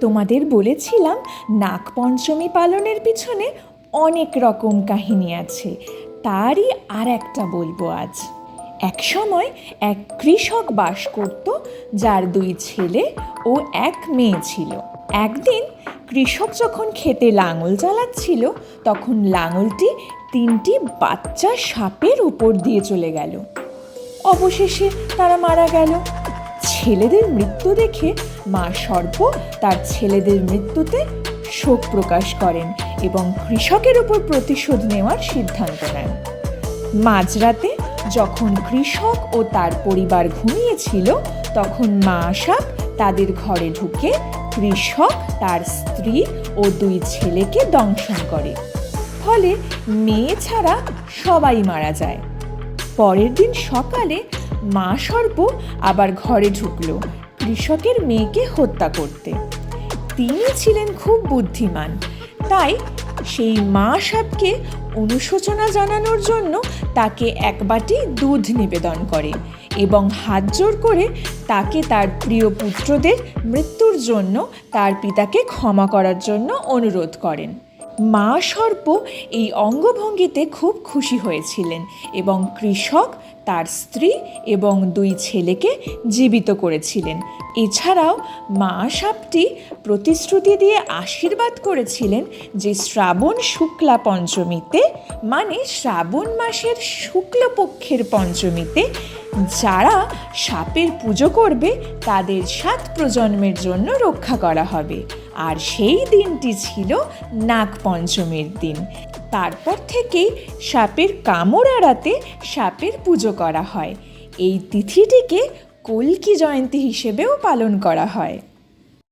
তোমাদের বলেছিলাম নাগপঞ্চমী পালনের পিছনে অনেক রকম কাহিনী আছে। তারই আর একটা বলব আজ। এক সময় এক কৃষক বাস করত, যার দুই ছেলে ও এক মেয়ে ছিল। একদিন কৃষক যখন খেতে লাঙল চালাচ্ছিল, তখন লাঙলটি তিনটি বাচ্চা সাপের উপর দিয়ে চলে গেল। অবশেষে তারা মারা গেল। ছেলেদের মৃত্যু দেখে মা সর্প তার ছেলেদের মৃত্যুতে শোক প্রকাশ করেন এবং কৃষকের উপর প্রতিশোধ নেওয়ার সিদ্ধান্ত নেন। মাঝরাতে যখন কৃষক ও তার পরিবার ঘুমিয়েছিল, তখন মা সাপ তাদের ঘরে ঢুকে কৃষক, তার স্ত্রী ও দুই ছেলেকে দংশন করে। ফলে মেয়ে ছাড়া সবাই মারা যায়। পরের দিন সকালে মা সর্প আবার ঘরে ঢুকলো কৃষকের মেয়েকে হত্যা করতে। তিনি ছিলেন খুব বুদ্ধিমান। তাই সেই মা সাপকে অনুশোচনা জানানোর জন্য তাকে এক বাটি দুধ নিবেদন করে এবং হাত জোর করে তাকে তার প্রিয় পুত্রদের মৃত্যুর জন্য তার পিতাকে ক্ষমা করার জন্য অনুরোধ করেন। মা সর্প এই অঙ্গভঙ্গিতে খুব খুশি হয়েছিলেন এবং কৃষক তার স্ত্রী এবং দুই ছেলেকে জীবিত করেছিলেন। এছাড়াও মা সাপটি প্রতিশ্রুতি দিয়ে আশীর্বাদ করেছিলেন যে শ্রাবণ শুক্লা পঞ্চমীতে মানে শ্রাবণ মাসের শুক্লপক্ষের পঞ্চমীতে, যারা সাপের পুজো করবে, তাদের সাত প্রজন্মের জন্য রক্ষা করা হবে। আর সেই দিনটি ছিল নাগপঞ্চমীর দিন। তারপর থেকেই সাপের কামড় এড়াতে সাপের পুজো করা হয়। এই তিথিটিকে কল্কি জয়ন্তী হিসেবেও পালন করা হয়।